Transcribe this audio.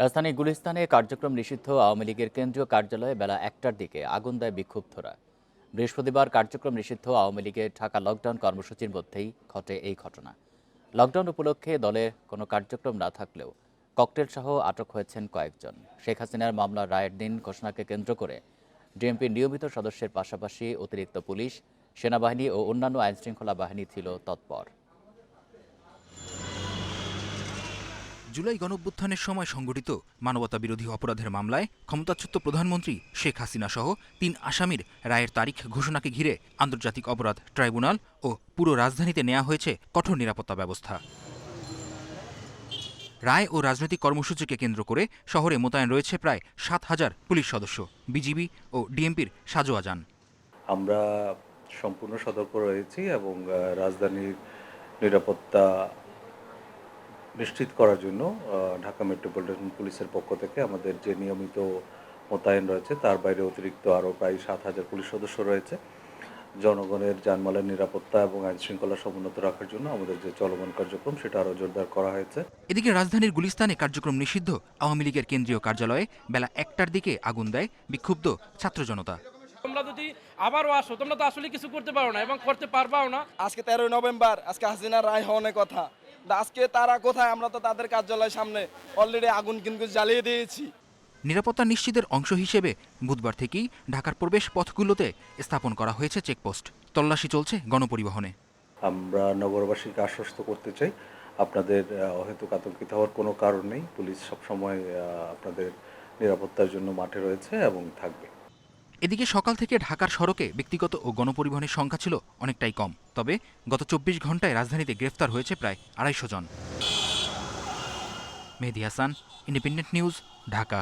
রাজধানী গুলিস্তানে কার্যক্রম নিষিদ্ধ আওয়ামী লীগের কেন্দ্রীয় কার্যালয়ে বেলা একটার দিকে আগুন দেয় বিক্ষুব্ধরা বৃহস্পতিবার কার্যক্রম নিষিদ্ধ আওয়ামী লীগের ঢাকা লকডাউন কর্মসূচির মধ্যেই ঘটে এই ঘটনা। লকডাউন উপলক্ষে দলে কোনো কার্যক্রম না থাকলেও ককটেল সহ আটক হয়েছেন কয়েকজন। শেখ হাসিনার মামলার রায়ের দিন ঘোষণাকে কেন্দ্র করে ডিএমপির নিয়মিত সদস্যের পাশাপাশি অতিরিক্ত পুলিশ, সেনাবাহিনী ও অন্যান্য আইনশৃঙ্খলা বাহিনী ছিল তৎপর। জুলাই গণঅভ্যুত্থানের সময় সংগঠিত মানবতা বিরোধী অপরাধের মামলায় ক্ষমতাচ্যুত প্রধানমন্ত্রী শেখ হাসিনা সহ তিন আসামির রায়ের তারিখ ঘোষণাকে ঘিরে আন্তর্জাতিক অপরাধ ট্রাইব্যুনাল ও পুরো রাজধানীতে নেওয়া হয়েছে কঠোর নিরাপত্তা ব্যবস্থা। রায় ও রাজনৈতিক কর্মসূচিকে কেন্দ্র করে শহরে মোতায়েন রয়েছে প্রায় সাত হাজার পুলিশ সদস্য, বিজিবি ও ডিএমপির সাজোয়া যান। আমরা সম্পূর্ণ সতর্ক রয়েছি এবং রাজধানীর নিরাপত্তা নিশ্চিত করার জন্য ঢাকা মেট্রোপলিটন পুলিশের পক্ষ থেকে আমাদের যে নিয়মিত মোতায়েন রয়েছে তার বাইরে অতিরিক্ত আরও প্রায় সাত হাজার পুলিশ সদস্য রয়েছে। জনগণের জানমালের নিরাপত্তা এবং আইন শৃঙ্খলা সমুন্নত রাখার জন্য আমাদের যে চলমান কার্যক্রম সেটা আরও জোরদার করা হয়েছে। এদিকে রাজধানীর গুলিস্তানে কার্যক্রম নিষিদ্ধ। আওয়ামী লীগের কেন্দ্রীয় কার্যালয়ে বেলা একটার দিকে আগুন দেয় বিক্ষুব্ধ ছাত্র জনতা। তোমরা যদি আবারও আসো তোমরা তো আসলে কিছু করতে পারো না এবং করতে পারবাও না। আজকে তেরোই নভেম্বর আজকে হাসিনার রায় হওয়ার কথা। আজকে তারা কোথায়? আমরা তো তাদের কার্যালয়ের সামনে অলরেডি আগুন কিন্তু জ্বালিয়ে দিয়েছি। নিরাপত্তা নিশ্চিতের অংশ হিসেবে বুধবার থেকেই ঢাকার প্রবেশ পথগুলোতে স্থাপন করা হয়েছে চেকপোস্ট। তল্লাশি চলছে গণপরিবহনে। আমরা নগরবাসীকে আশ্বস্ত করতে চাই। আপনাদের অহেতুক আতঙ্কিত হওয়ার কোনো কারণ নেই। পুলিশ সবসময় আপনাদের নিরাপত্তার জন্য মাঠে রয়েছে এবং থাকবে। এদিকে সকাল থেকে ঢাকার সড়কে ব্যক্তিগত ও গণপরিবহনের সংখ্যা ছিল অনেকটাই কম, তবে গত চব্বিশ ঘন্টায় রাজধানীতে গ্রেফতার হয়েছে প্রায় আড়াইশো জন। Mehedi Hasan Independent News Dhaka.